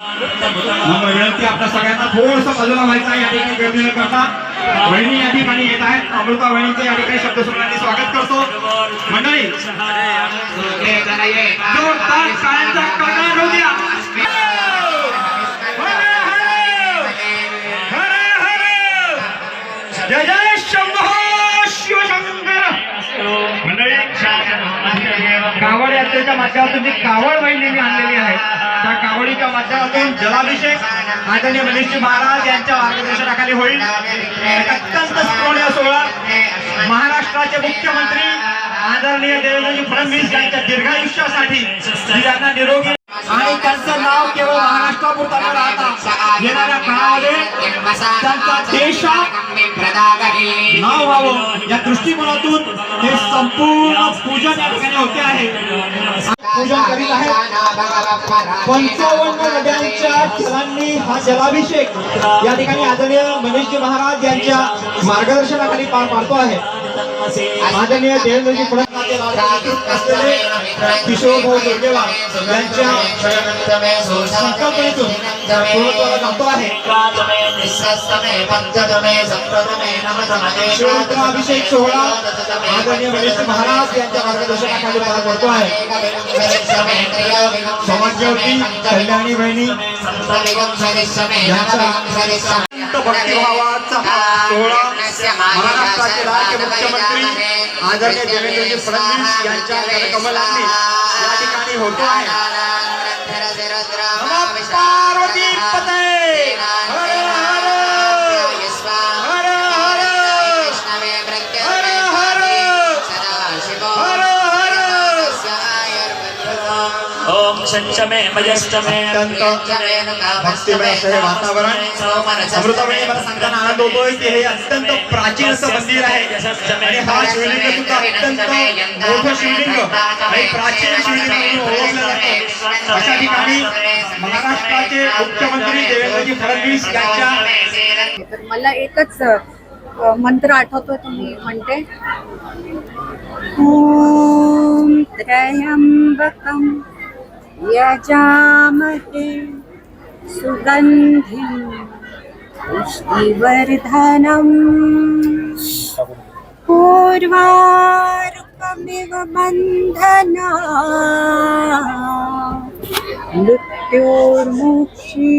मग विनंती आपल्या सगळ्यांना थोडस बाजूला व्हायचं या ठिकाणी गर्दी न करता. वहिनी या ठिकाणी येत आहेत. अमृता वहिनीचे या ठिकाणी शब्द सुनाने स्वागत करतो. मंडळी जोरदार टाळ्यांचा कडकडाट होऊ द्या. जय जय माध्यमातून जी कावड वहिनी आणलेली आहे त्या कावडीच्या माध्यमातून जलाभिषेक आदरणीय मनीषजी महाराज यांच्या मार्गदर्शनाखाली होईल. अत्यंत स्मरणीय सोहळा. महाराष्ट्राचे मुख्यमंत्री आदरणीय देवेंद्रजी फडणवीस यांच्या दीर्घायुष्यासाठी यांना निरोगी आणि त्यांचं नाव केवळ महाराष्ट्रापुरता न राहता येणाऱ्या काळामध्ये त्यांचा देशात नाव व्हावं या दृष्टिकोनातून हे संपूर्ण पूजन या ठिकाणी होते आहे. पूजन करीत आहे. पंचावन्न नद्यांच्या जलांनी हा जलाभिषेक या ठिकाणी आदरणीय मनीषजी महाराज यांच्या मार्गदर्शनाखाली पार पाडतो आहे. आदरणीय देवेंद्रजी पुढे असलेले किशोर यांच्या संकल्पनेतून पूर्णत्वाला जातो आहे शिवरुद्राभिषेक सोहळा आदरणीय वरिष्ठ महाराज यांच्या मार्गदर्शनाखाली पार पडतो आहे समाजज्योती कल्याणी बहिणी संत भक्तिभावाचा सोहळा महाराष्ट्राचे राज्य मुख्यमंत्री आदरणीय देवेंद्रजी फडणवीस यांच्या कमलांनी या ठिकाणी होतो आहे. भक्तिमय असं हे वातावरण. मला सांगताना आनंद होतोय की हे अत्यंत प्राचीन असं मंदिर आहे. आणि हा शिवलिंग सुद्धा अत्यंत मोठं शिवलिंग. आणि प्राचीन शिवलिंग म्हणून ओळखलं जातं. अशा ठिकाणी महाराष्ट्राचे मुख्यमंत्री देवेंद्रजी फडणवीस यांच्या तर मला एकच मंत्र आठवतोय तो मी म्हणते ओम त्र्यंबकम. यजामहे सुगन्धिं पुष्टिवर्धनम् पूर्वारुकमिव बन्धना। मृत्योर्मुखी